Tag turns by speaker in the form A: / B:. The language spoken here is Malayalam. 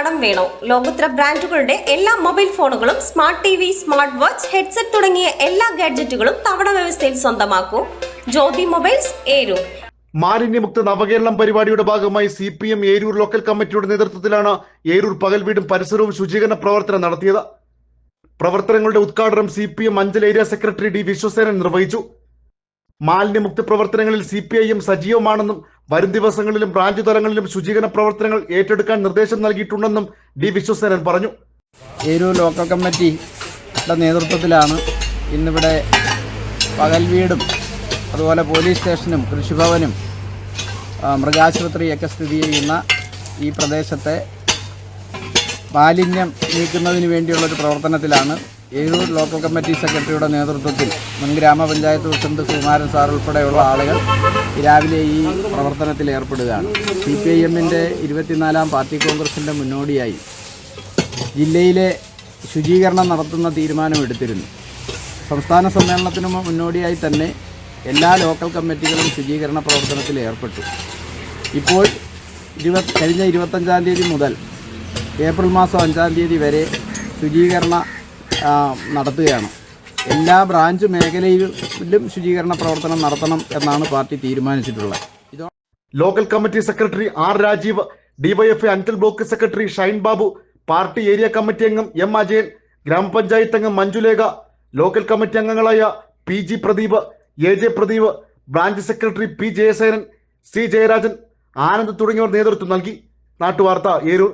A: കടം വേണോ? ലോകോത്തര ബ്രാൻഡുകളുടെ എല്ലാ മൊബൈൽ ഫോണുകളും smart T V smart watch headset തുടങ്ങിയ എല്ലാ ഗാഡ്ജറ്റുകളും തവണ വ്യവസ്ഥയിൽ സ്വന്തമാക്കൂ. ജ്യോതി മൊബൈൽസ് ഏരൂർ
B: മാലിന്യമുക്ത നവകേരളം പരിപാടിയുടെ ഭാഗമായി C P M Eroor local കമ്മിറ്റിയുടെ നേതൃത്വത്തിലാണ് ഏരൂർ പകൽ വീടും പരിസരവും ശുചീകരണ പ്രവർത്തനം നടത്തിയത്. പ്രവർത്തനങ്ങളുടെ ഉദ്ഘാടനം C P M Anchal area secretary D Viswasenan നിർവഹിച്ചു. മാലിന്യമുക്ത പ്രവർത്തനങ്ങളിൽ സി പി ഐ എം സജീവമാണെന്നും വരും ദിവസങ്ങളിലും ബ്രാഞ്ച് തലങ്ങളിലും ശുചീകരണ പ്രവർത്തനങ്ങൾ ഏറ്റെടുക്കാൻ നിർദ്ദേശം നൽകിയിട്ടുണ്ടെന്നും ഡി വിശ്വസേനൻ പറഞ്ഞു.
C: ഏരൂർ ലോക്കൽ കമ്മിറ്റിയുടെ നേതൃത്വത്തിലാണ് ഇന്നിവിടെ പകൽ വീടും അതുപോലെ പോലീസ് സ്റ്റേഷനും കൃഷിഭവനും മൃഗാശുപത്രിയൊക്കെ സ്ഥിതി ചെയ്യുന്ന ഈ പ്രദേശത്തെ മാലിന്യം നീക്കുന്നതിന് വേണ്ടിയുള്ളൊരു പ്രവർത്തനത്തിലാണ് ഏരൂർ ലോക്കൽ കമ്മിറ്റി സെക്രട്ടറിയുടെ നേതൃത്വത്തിൽ മുൻ ഗ്രാമപഞ്ചായത്ത് പ്രസിഡന്റ് സുകുമാരൻ സാർ ഉൾപ്പെടെയുള്ള ആളുകൾ രാവിലെ ഈ പ്രവർത്തനത്തിൽ ഏർപ്പെടുകയാണ്. സി പി ഐ എമ്മിന്റെ ഇരുപത്തിനാലാം പാർട്ടി കോൺഗ്രസിന്റെ മുന്നോടിയായി ജില്ലയിലെ ശുചീകരണം നടത്തുന്ന തീരുമാനമെടുത്തിരുന്നു സംസ്ഥാന സമ്മേളനത്തിന് മുന്നോടിയായി തന്നെ എല്ലാ ലോക്കൽ കമ്മിറ്റികളും ശുചീകരണ പ്രവർത്തനത്തിൽ ഏർപ്പെട്ടു. ഇപ്പോൾ ഇരുപത് കഴിഞ്ഞ ഇരുപത്തഞ്ചാം തീയതി മുതൽ ഏപ്രിൽ മാസം അഞ്ചാം തീയതി വരെ ശുചീകരണ നടത്തുകയാണ്. എല്ലാ ബ്രാഞ്ച് മേഖലയിലും ശുചീകരണ പ്രവർത്തനം നടത്തണം എന്നാണ് പാർട്ടി തീരുമാനിച്ചിട്ടുള്ളത്.
B: Local committee secretary R Rajeev DYFI Anchal block secretary Shine Babu party area committee അംഗം എം അജയൻ ഗ്രാമപഞ്ചായത്ത് അംഗം മഞ്ജുലേഖ ലോക്കൽ കമ്മിറ്റി അംഗങ്ങളായ P G Pradeep A J Pradeep branch secretary P Jayasenan C Jayarajan Anand തുടങ്ങിയവർ നേതൃത്വം നൽകി. നാട്ടുവാർത്ത ഏരൂർ.